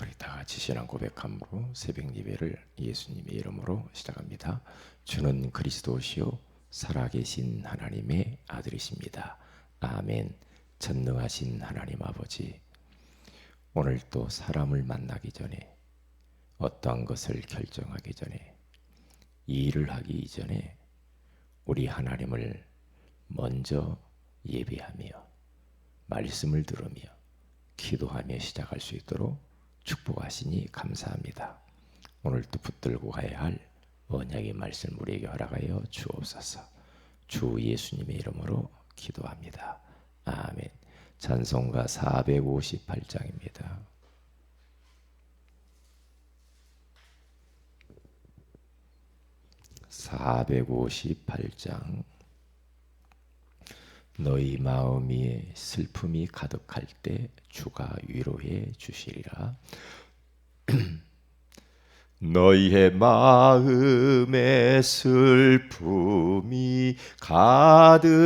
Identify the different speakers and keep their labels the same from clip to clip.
Speaker 1: 우리 다 같이 신앙 고백함으로 새벽 예배를 예수님의 이름으로 시작합니다. 주는 그리스도시요 살아계신 하나님의 아들이십니다. 아멘. 전능하신 하나님 아버지. 오늘 또 사람을 만나기 전에 어떠한 것을 결정하기 전에 이 일을 하기 이전에 우리 하나님을 먼저 예배하며 말씀을 들으며 기도하며 시작할 수 있도록 축복하시니 감사합니다. 오늘도 붙들고 가야 할 언약의 말씀 우리에게 허락하여 주옵소서. 주 예수님의 이름으로 기도합니다. 아멘. 찬송가 458장입니다. 458장 너희 마음이 슬픔이 가득할 때 주가 위로해 주시리라. 너희의 마음에 슬픔이 가득할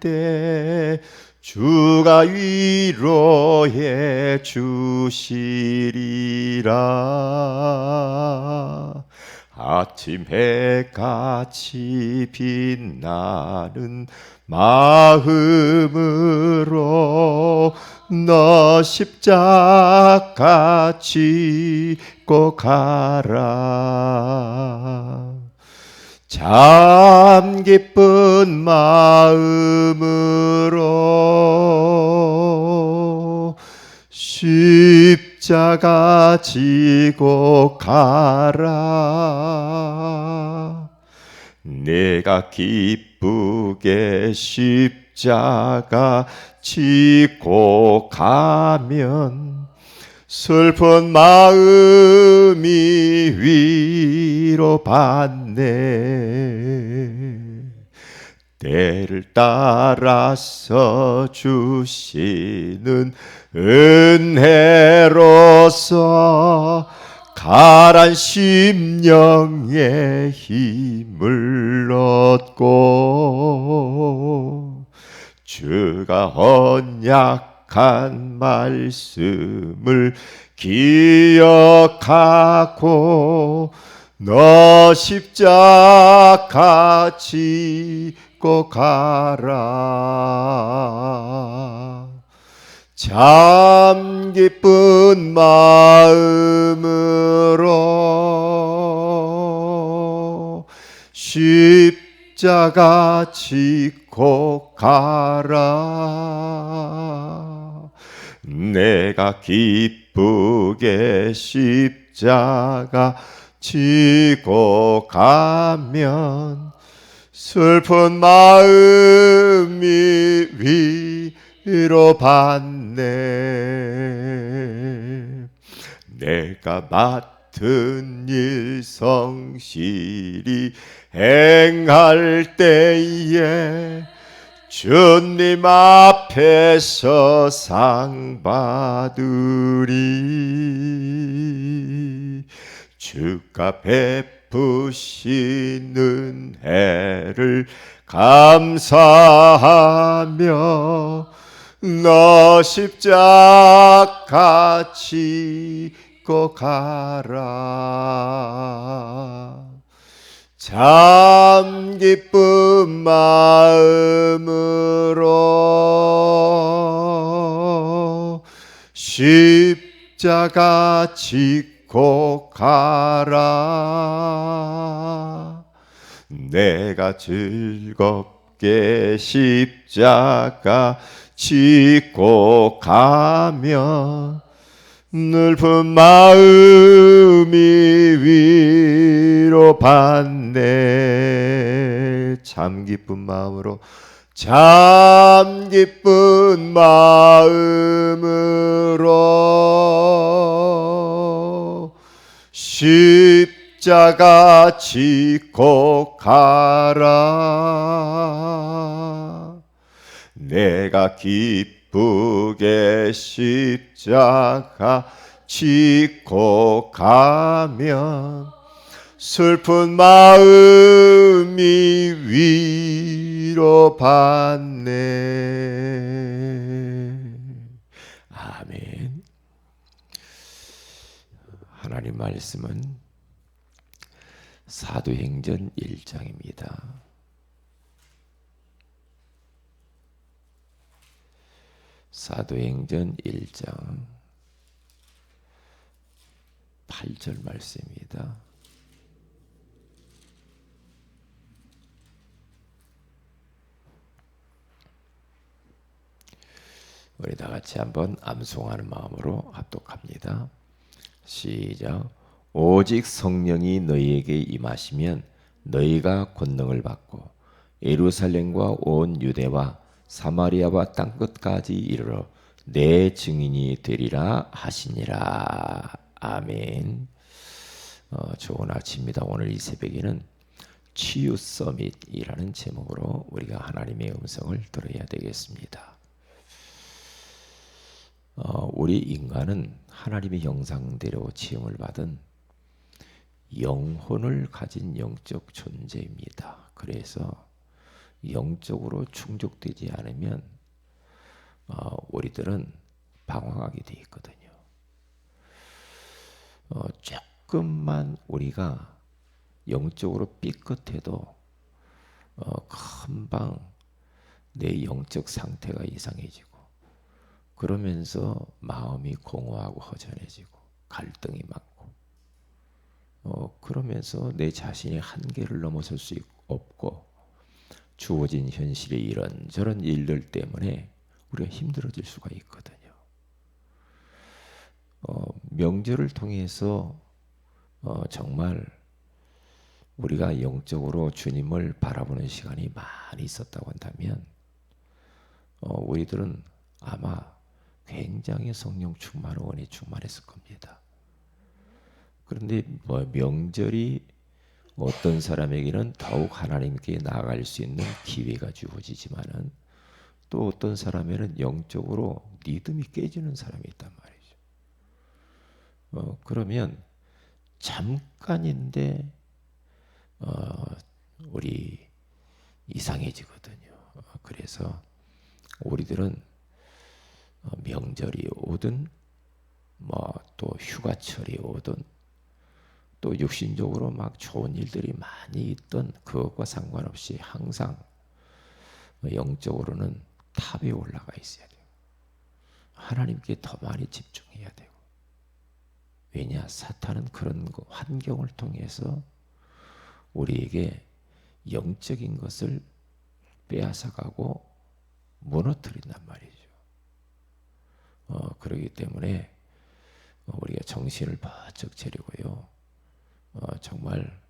Speaker 1: 때 주가 위로해 주시리라. 아침 해같이 빛나는 마음으로 너 십자가 지고 가라. 참 기쁜 마음으로 십 자가 지고 가라. 내가 기쁘게 십자가 지고 가면 슬픈 마음이 위로 받네 때를 따라서 주시는 은혜로서 가란 심령의 힘을 얻고 주가 언약한 말씀을 기억하고 너 십자가 지 고 가라. 참 기쁜 마음으로 십자가 지고 가라. 내가 기쁘게 십자가 지고 가면 슬픈 마음이 위로 받네. 내가 맡은 일 성실히 행할 때에 주님 앞에서 상 받으리. 주가 베 푸시는 해를 감사하며 너 십자가 지고 가라. 참 기쁜 마음으로 십자가 지 고 가라. 내가 즐겁게 십자가 지고 가면 늘픈 마음이 위로 받네. 참 기쁜 마음으로 참 기쁜 마음으로 십자가 지고 가라 내가 기쁘게 십자가 지고 가면 슬픈 마음이 위로 받네. 아멘.
Speaker 2: 하나님 말씀은 사도행전 1장입니다. 사도행전 1장 8절 말씀입니다. 우리 다 같이 한번 암송하는 마음으로 합독합니다. 시작. 오직 성령이 너희에게 임하시면 너희가 권능을 받고 예루살렘과 온 유대와 사마리아와 땅 끝까지 이르러 내 증인이 되리라 하시니라. 아멘. 어, 좋은 아침입니다. 오늘 이 새벽에는 치유 서밋이라는 제목으로 우리가 하나님의 음성을 들어야 되겠습니다. 어, 우리 인간은 하나님의 형상대로 지음을 받은 영혼을 가진 영적 존재입니다. 그래서 영적으로 충족되지 않으면 어, 우리들은 방황하게 돼 있거든요. 어, 조금만 우리가 영적으로 삐끗해도 어, 금방 내 영적 상태가 이상해지고 그러면서 마음이 공허하고 허전해지고 갈등이 많고 어, 그러면서 내 자신의 한계를 넘어설 수 없고 주어진 현실의 이런저런 일들 때문에 우리가 힘들어질 수가 있거든요. 어, 명절을 통해서 어, 정말 우리가 영적으로 주님을 바라보는 시간이 많이 있었다고 한다면 어, 우리들은 아마 굉장히 성령 충만을 원해 충만했을 겁니다. 그런데 뭐 명절이 어떤 사람에게는 더욱 하나님께 나아갈 수 있는 기회가 주어지지만은 또 어떤 사람에는 영적으로 믿음이 깨지는 사람이 있단 말이죠. 어, 그러면 잠깐인데 어, 우리 이상해지거든요. 어, 그래서 우리들은 어, 명절이 오든 뭐 또 휴가철이 오든 또 육신적으로 막 좋은 일들이 많이 있던 그것과 상관없이 항상 영적으로는 탑에 올라가 있어야 돼요. 하나님께 더 많이 집중해야 되고. 왜냐? 사탄은 그런 환경을 통해서 우리에게 영적인 것을 빼앗아가고 무너뜨린단 말이죠. 어, 그러기 때문에 우리가 정신을 바짝 차리고요. 어, 정말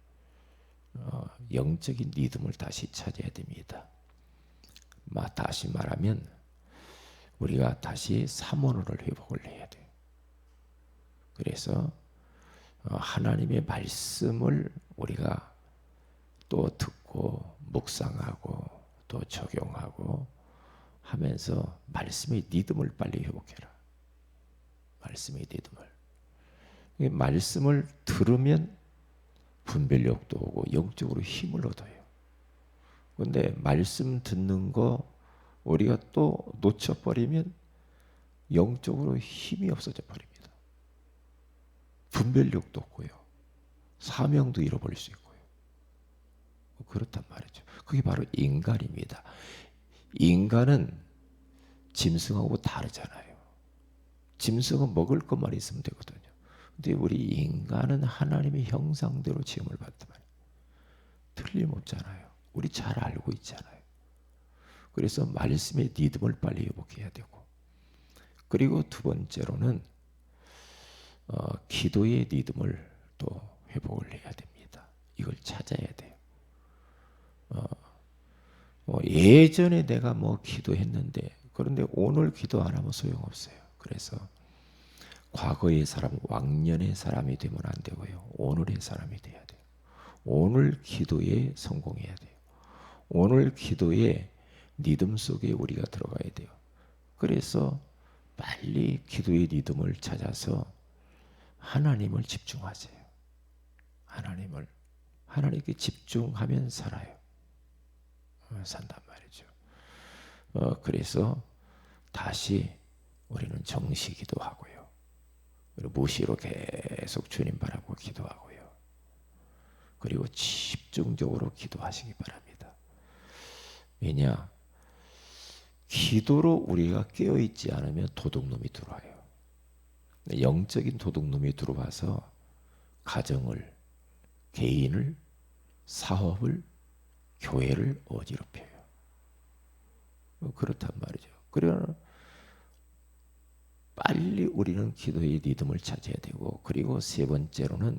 Speaker 2: 어, 영적인 리듬을 다시 찾아야 됩니다. 마, 다시 말하면 우리가 다시 사모노를 회복을 해야 돼요. 그래서 어, 하나님의 말씀을 우리가 또 듣고 묵상하고 또 적용하고 하면서 말씀의 리듬을 빨리 회복해라. 말씀의 리듬을. 말씀을 들으면 분별력도 오고 영적으로 힘을 얻어요. 근데 말씀 듣는 거 우리가 또 놓쳐버리면 영적으로 힘이 없어져 버립니다. 분별력도 없고요. 사명도 잃어버릴 수 있고요. 그렇단 말이죠. 그게 바로 인간입니다. 인간은 짐승하고 다르잖아요. 짐승은 먹을 것만 있으면 되거든요. 근데 우리 인간은 하나님의 형상대로 지음을 받단 말이에요. 틀림없잖아요. 우리 잘 알고 있잖아요. 그래서 말씀의 리듬을 빨리 회복해야 되고 그리고 두 번째로는 어, 기도의 리듬을 또 회복을 해야 됩니다. 이걸 찾아야 돼요. 어, 뭐 예전에 내가 뭐 기도했는데 그런데 오늘 기도 안 하면 소용없어요. 그래서 과거의 사람, 왕년의 사람이 되면 안 되고요. 오늘의 사람이 돼야 돼요. 오늘 기도에 성공해야 돼요. 오늘 기도에 리듬 속에 우리가 들어가야 돼요. 그래서 빨리 기도의 리듬을 찾아서 하나님을 집중하세요. 하나님을 하나님께 집중하면 살아요. 어, 산단 말이죠. 어, 그래서 다시 우리는 정시 기도 하고요. 무시로 계속 주님 바라고 기도하고요. 그리고 집중적으로 기도하시기 바랍니다. 왜냐? 기도로 우리가 깨어 있지 않으면 도둑놈이 들어와요. 영적인 도둑놈이 들어와서 가정을, 개인을, 사업을, 교회를 어지럽혀요. 뭐 그렇단 말이죠. 그러나 빨리 우리는 기도의 리듬을 찾아야 되고 그리고 세 번째로는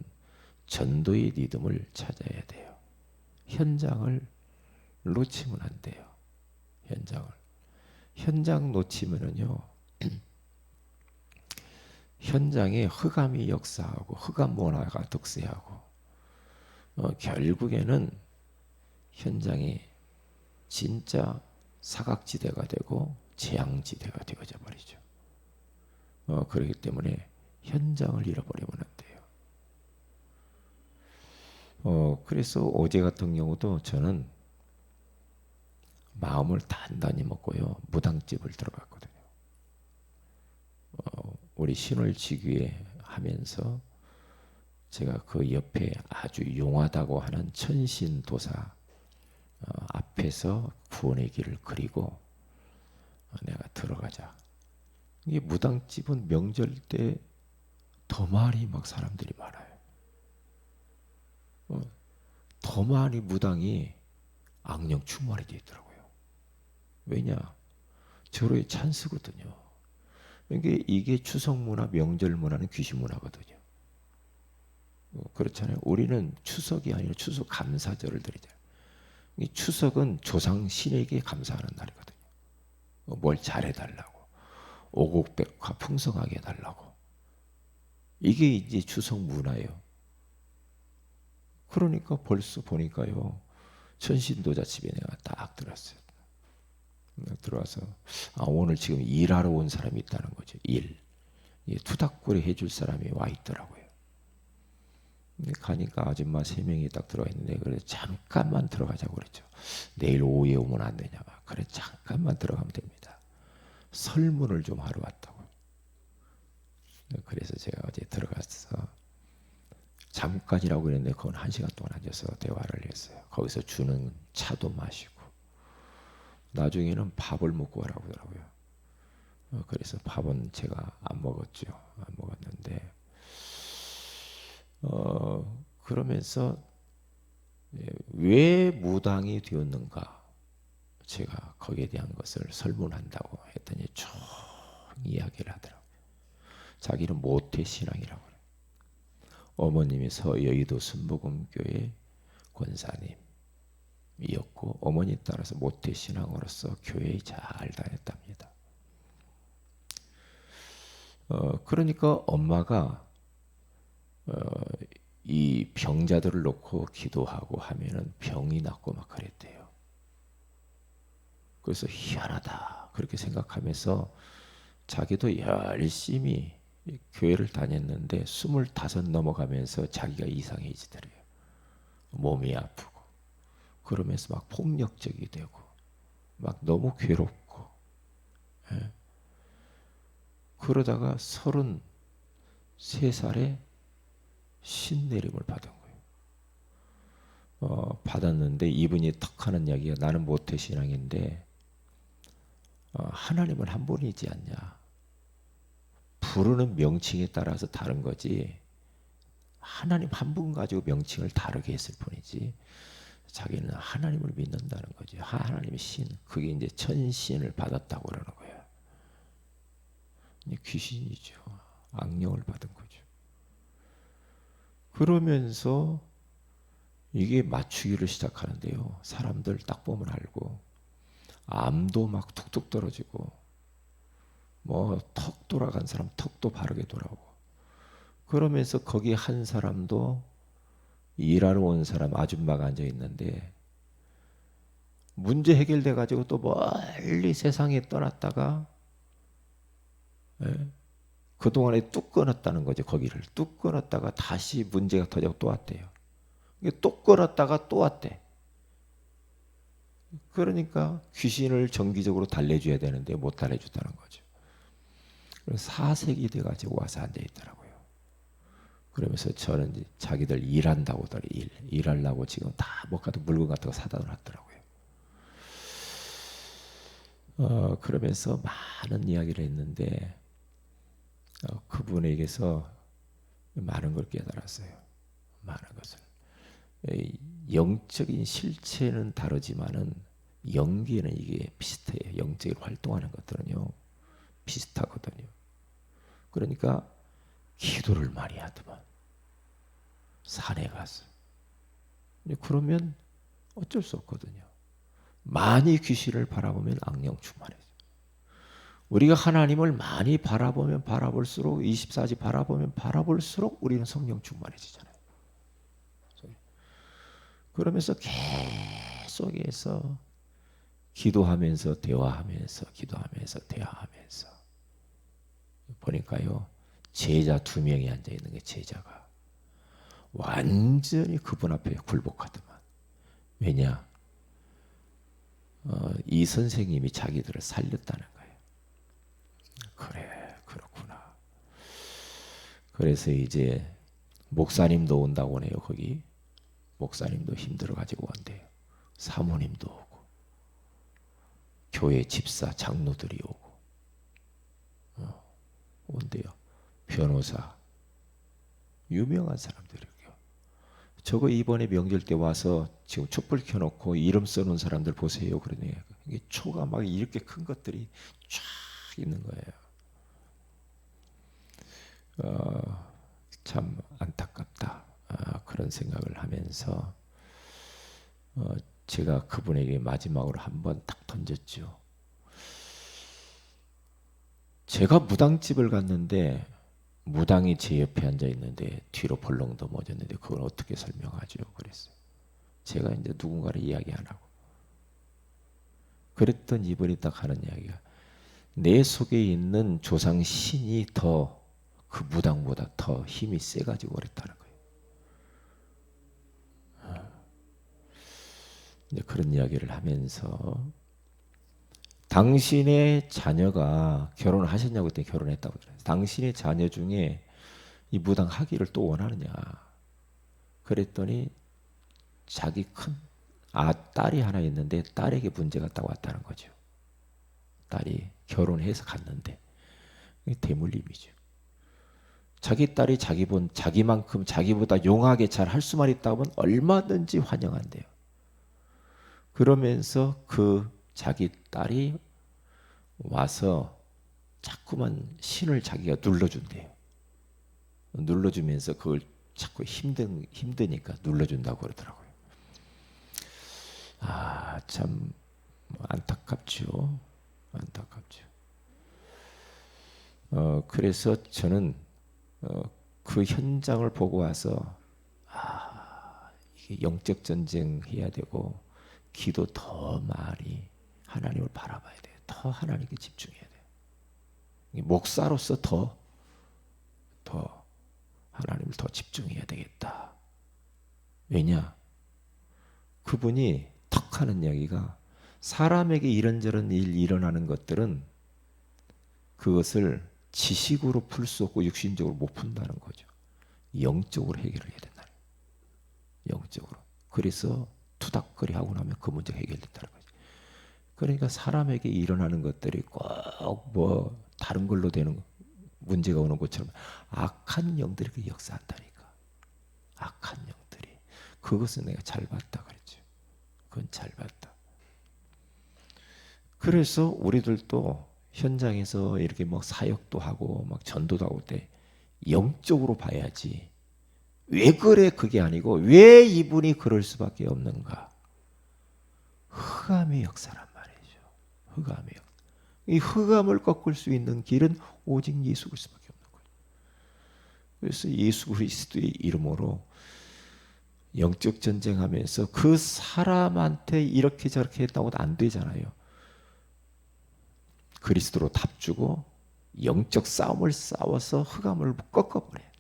Speaker 2: 전도의 리듬을 찾아야 돼요. 현장을 놓치면 안 돼요. 현장을. 현장 놓치면은요. 현장에 흑암이 역사하고 흑암 문화가 득세하고 어, 결국에는 현장이 진짜 사각지대가 되고 재앙지대가 되어져 버리죠. 어, 그렇기 때문에 현장을 잃어버리면 안 돼요. 어, 그래서 어제 같은 경우도 저는 마음을 단단히 먹고요. 무당집을 들어갔거든요. 어, 우리 신월지교회 하면서 제가 그 옆에 아주 용하다고 하는 천신 도사 어, 앞에서 구원의 길을 그리고 어, 내가 들어가자. 이게 무당집은 명절 때 더 많이 막 사람들이 많아요. 어, 더 많이 무당이 악령 충만이 되어 있더라고요. 왜냐? 절호의 찬스거든요. 이게 이게 추석 문화, 명절 문화는 귀신 문화거든요. 어, 그렇잖아요. 우리는 추석이 아니라 추석 감사절을 드리잖아요. 이 추석은 조상 신에게 감사하는 날이거든요. 어, 뭘 잘해달라고, 오곡백화 풍성하게 해달라고. 이게 이제 추석 문화예요. 그러니까 벌써 보니까요. 천신도자 집에 내가 딱 들어왔어요. 들어와서 아, 오늘 지금 일하러 온 사람이 있다는 거죠. 일. 예, 투닥거리 해줄 사람이 와 있더라고요. 가니까 아줌마 세 명이 딱 들어와 있는데 그래 잠깐만 들어가자고 그랬죠. 내일 오후에 오면 안 되냐? 그래 잠깐만 들어가면 됩니다. 설문을 좀 하러 왔다고. 그래서 제가 어제 들어가서 잠깐이라고 그랬는데 그건 한 시간 동안 앉아서 대화를 했어요. 거기서 주는 차도 마시고 나중에는 밥을 먹고 가라고 하더라고요. 어, 그래서 밥은 제가 안 먹었죠. 안 먹었는데 어 그러면서 예, 왜 무당이 되었는가 제가 거기에 대한 것을 설문한다고 했더니 쭉 이야기를 하더라고요. 자기는 모태 신앙이라고. 어머님이 서 여의도 순복음교회 권사님이었고 어머니 따라서 모태 신앙으로서 교회에 잘 다녔답니다. 어, 그러니까 엄마가 어, 이 병자들을 놓고 기도하고 하면은 병이 낫고 막 그랬대요. 그래서 희한하다 그렇게 생각하면서 자기도 열심히 교회를 다녔는데 스물다섯 넘어가면서 자기가 이상해지더래요. 몸이 아프고 그러면서 막 폭력적이 되고 막 너무 괴롭고 예. 그러다가 서른 세 살에 신내림을 받은 거예요. 어, 받았는데 이분이 턱 하는 이야기가 나는 모태 신앙인데 어, 하나님은 한 분이지 않냐. 부르는 명칭에 따라서 다른 거지. 하나님 한 분 가지고 명칭을 다르게 했을 뿐이지. 자기는 하나님을 믿는다는 거지. 하나님의 신. 그게 이제 천신을 받았다고 그러는 거예요. 귀신이죠. 악령을 받은 거죠. 그러면서 이게 맞추기를 시작하는데요. 사람들 딱 보면 알고 암도 막 툭툭 떨어지고 뭐 턱 돌아간 사람 턱도 바르게 돌아오고 그러면서 거기 한 사람도 일하러 온 사람 아줌마가 앉아 있는데 문제 해결돼 가지고 또 멀리 세상에 떠났다가 예? 그 동안에 뚝 끊었다는 거죠 거기를 뚝 끊었다가 다시 문제가 터져고 또 왔대요 또 끊었다가 또 왔대 그러니까 귀신을 정기적으로 달래줘야 되는데 못 달래줬다는 거죠. 4세기 돼가지고 와서 앉아 있더라고요. 그러면서 저는 자기들 일한다고 들 일 일하려고 지금 다못 가도 물건 같은 거 사다 놨더라고요. 어 그러면서 많은 이야기를 했는데 어, 그분에게서 많은 걸 깨달았어요. 많은 것을 이 영적인 실체는 다르지만은 연기에는 이게 비슷해요. 영적인 활동하는 것들은요 비슷하거든요. 그러니까 기도를 많이 하더만 산에 가서 그러면 어쩔 수 없거든요. 많이 귀신을 바라보면 악령 충만해져. 우리가 하나님을 많이 바라보면 바라볼수록 24지 바라보면 바라볼수록 우리는 성령 충만해지잖아요. 그러면서 계속해서 기도하면서 대화하면서 기도하면서 대화하면서 보니까요 제자 두 명이 앉아 있는 게 제자가 완전히 그분 앞에 굴복하더만 왜냐 어, 이 선생님이 자기들을 살렸다는 거예요. 그래 그렇구나. 그래서 이제 목사님도 온다고 하네요 거기 목사님도 힘들어 가지고 온대요. 사모님도 교회 집사 장로들이 오고 어, 온대요. 변호사 유명한 사람들이요. 저거 이번에 명절 때 와서 지금 촛불 켜놓고 이름 써놓은 사람들 보세요. 그러니 이게 초가 막 이렇게 큰 것들이 쫙 있는 거예요. 어, 참 안타깝다. 아, 그런 생각을 하면서 어, 제가 그분에게 마지막으로 한 번 딱 던졌죠. 제가 무당집을 갔는데 무당이 제 옆에 앉아 있는데 뒤로 벌렁 넘어졌는데 그걸 어떻게 설명하죠? 그랬어요. 제가 이제 누군가를 이야기 안 하고 그랬던 이분이 딱 하는 이야기가 내 속에 있는 조상 신이 더 그 무당보다 더 힘이 세 가지고 그랬다는 거예요. 이제 그런 이야기를 하면서 당신의 자녀가 결혼을 하셨냐고 했더니 결혼했다고 그래요. 당신의 자녀 중에 이 무당 하기를 또 원하느냐? 그랬더니 자기 큰 아, 딸이 하나 있는데 딸에게 문제가 딱 왔다는 거죠. 딸이 결혼해서 갔는데 대물림이죠. 자기 딸이 자기 본 자기만큼 자기보다 용하게 잘 할 수만 있다면 얼마든지 환영한대요. 그러면서 그 자기 딸이 와서 자꾸만 신을 자기가 눌러준대요. 눌러주면서 그걸 자꾸 힘든 힘드니까 눌러준다고 그러더라고요. 아, 참 안타깝죠. 안타깝죠. 어, 그래서 저는 어, 그 현장을 보고 와서 아, 이게 영적 전쟁 해야 되고 기도 더 많이 하나님을 바라봐야 돼요. 더 하나님께 집중해야 돼요. 목사로서 더, 더 하나님을 더 집중해야 되겠다. 왜냐? 그분이 턱 하는 이야기가 사람에게 이런저런 일 일어나는 것들은 그것을 지식으로 풀 수 없고 육신적으로 못 푼다는 거죠. 영적으로 해결을 해야 된다. 영적으로. 그래서 투닥거리 하고 나면 그 문제가 해결된다는 거죠. 그러니까 사람에게 일어나는 것들이 꼭 뭐 다른 걸로 되는 문제가 오는 것처럼 악한 영들이 그 역사한다니까. 악한 영들이. 그것은 내가 잘 봤다 그랬죠. 그건 잘 봤다. 그래서 우리들도 현장에서 이렇게 뭐 사역도 하고 막 전도도 하고 때 영적으로 봐야지. 왜 그래 그게 아니고 왜 이분이 그럴 수밖에 없는가? 흑암의 역사란 말이죠. 흑암의 역. 이 흑암을 꺾을 수 있는 길은 오직 예수 그리스도밖에 없는 거예요. 그래서 예수 그리스도의 이름으로 영적 전쟁하면서 그 사람한테 이렇게 저렇게 했다고도 안 되잖아요. 그리스도로 답 주고 영적 싸움을 싸워서 흑암을 꺾어버려요.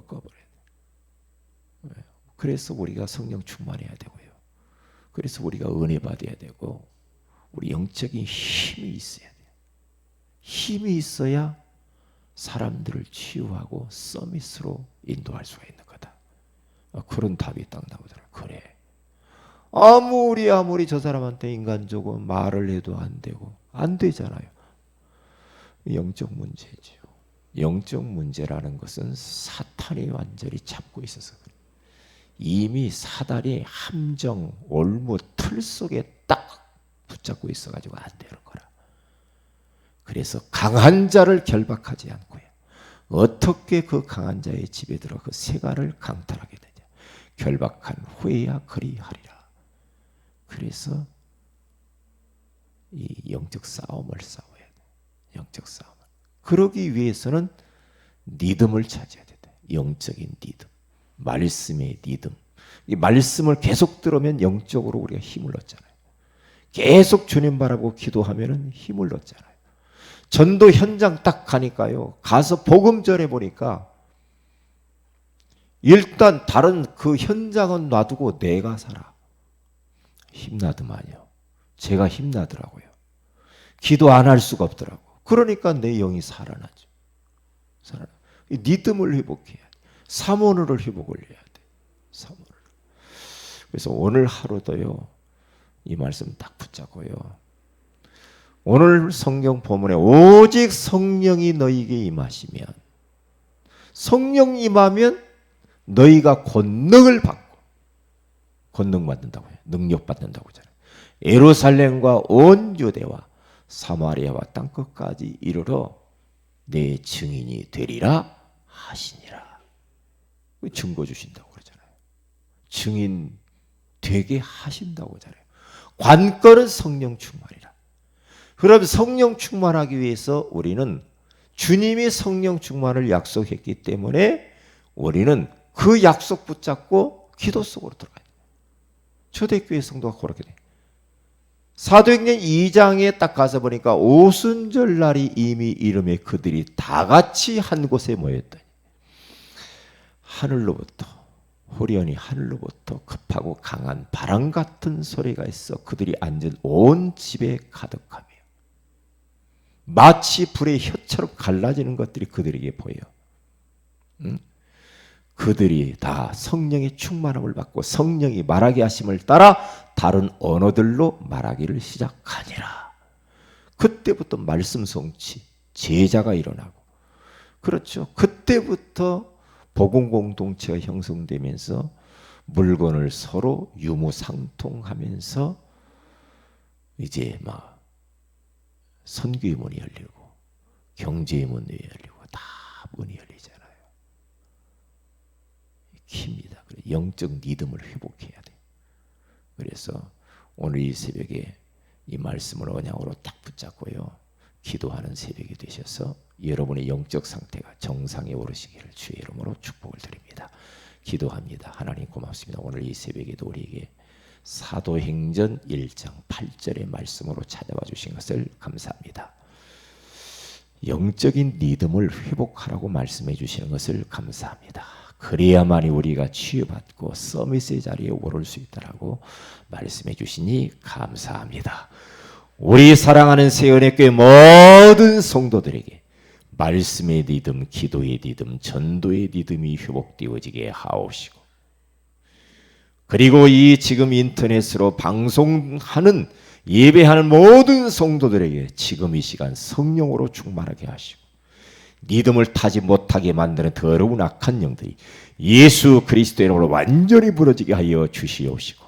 Speaker 2: 꺾어버려요. 그래서 우리가 성령 충만해야 되고요. 그래서 우리가 은혜 받아야 되고 우리 영적인 힘이 있어야 돼요. 힘이 있어야 사람들을 치유하고 서밋으로 인도할 수가 있는 거다. 어, 그런 답이 딱 나오더라. 그래. 아무리 아무리 저 사람한테 인간적으로 말을 해도 안 되고 안 되잖아요. 영적 문제죠. 영적 문제라는 것은 사탄이 완전히 잡고 있어서. 이미 사단이 함정, 올무, 틀 속에 딱 붙잡고 있어가지고 안 되는 거라. 그래서 강한 자를 결박하지 않고요. 어떻게 그 강한 자의 집에 들어 그 세가를 강탈하게 되냐. 결박한 후에야 그리하리라. 그래서 이 영적 싸움을 싸워야 돼. 영적 싸움. 그러기 위해서는 리듬을 차지해야 된다. 영적인 리듬. 말씀의 리듬. 이 말씀을 계속 들으면 영적으로 우리가 힘을 얻잖아요. 계속 주님 바라고 기도하면은 힘을 얻잖아요. 전도 현장 딱 가니까요. 가서 복음 전해 보니까 일단 다른 그 현장은 놔두고 내가 살아. 힘나더만요. 제가 힘나더라고요. 기도 안 할 수가 없더라고. 그러니까 내 영이 살아나죠. 살아나. 이 리듬을 회복해야 돼. 사모를 회복을 해야 돼. 사모를. 그래서 오늘 하루도요. 이 말씀 딱 붙잡고요. 오늘 성경 본문에 오직 성령이 너희에게 임하시면 성령 임하면 너희가 권능을 받고 권능 받는다고 해요. 능력 받는다고 하잖아요. 예루살렘과 온 유대와 사마리아와 땅 끝까지 이르러 내 증인이 되리라 하시니라. 증거 주신다고 그러잖아요. 증인 되게 하신다고 하잖아요. 관건은 성령 충만이라. 그럼 성령 충만하기 위해서 우리는 주님이 성령 충만을 약속했기 때문에 우리는 그 약속 붙잡고 기도 속으로 들어가야 돼요. 초대교회 성도가 그렇게 돼. 사도행전 2장에 딱 가서 보니까 오순절 날이 이미 이름에 그들이 다 같이 한 곳에 모였더니 하늘로부터 호련히 하늘로부터 급하고 강한 바람 같은 소리가 있어 그들이 앉은 온 집에 가득하며 마치 불의 혀처럼 갈라지는 것들이 그들에게 보여. 응? 그들이 다 성령의 충만함을 받고 성령이 말하게 하심을 따라 다른 언어들로 말하기를 시작하니라. 그때부터 말씀 성취, 제자가 일어나고 그렇죠. 그때부터 복음 공동체가 형성되면서 물건을 서로 유무상통하면서 이제 막 선교의 문이 열리고 경제의 문이 열리고 다 문이 열리잖 킵니다. 영적 리듬을 회복해야 돼. 그래서 오늘 이 새벽에 이 말씀을 언약으로 딱 붙잡고요. 기도하는 새벽이 되셔서 여러분의 영적 상태가 정상에 오르시기를 주의 이름으로 축복을 드립니다. 기도합니다. 하나님 고맙습니다. 오늘 이 새벽에도 우리에게 사도행전 1장 8절의 말씀으로 찾아와 주신 것을 감사합니다. 영적인 리듬을 회복하라고 말씀해 주시는 것을 감사합니다. 그래야만이 우리가 치유받고 서밋의 자리에 오를 수 있다라고 말씀해 주시니 감사합니다. 우리 사랑하는 세연의 교회 모든 성도들에게 말씀의 리듬, 기도의 리듬, 전도의 리듬이 회복되어지게 하옵시고 그리고 이 지금 인터넷으로 방송하는 예배하는 모든 성도들에게 지금 이 시간 성령으로 충만하게 하시고 믿음을 타지 못하게 만드는 더러운 악한 영들이 예수 그리스도의 이름으로 완전히 부러지게 하여 주시옵시고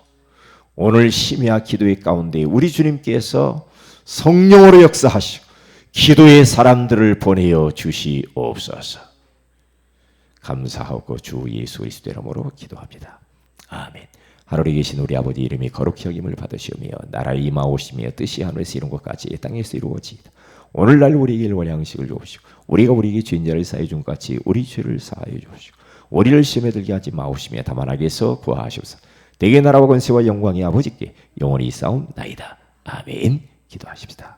Speaker 2: 오늘 심야 기도의 가운데 우리 주님께서 성령으로 역사하시고 기도의 사람들을 보내어 주시옵소서. 감사하고 주 예수 그리스도 이름으로 기도합니다. 아멘. 하늘에 계신 우리 아버지 이름이 거룩히 여김을 받으시오며 나라의 임하오시며 뜻이 하늘에서 이룬 것 같이 땅에서 이루어지이다. 오늘날 우리에게 일원 양식을 주옵시고 우리가 우리에게 죄인자를 사해 준 같이 우리 죄를 사하여 주옵시고 우리를 시험에 들게 하지 마옵시며 다만 악에서 구하시옵소서. 대개 나라와 권세와 영광이 아버지께 영원히 싸움 나이다. 아멘. 기도하십시다.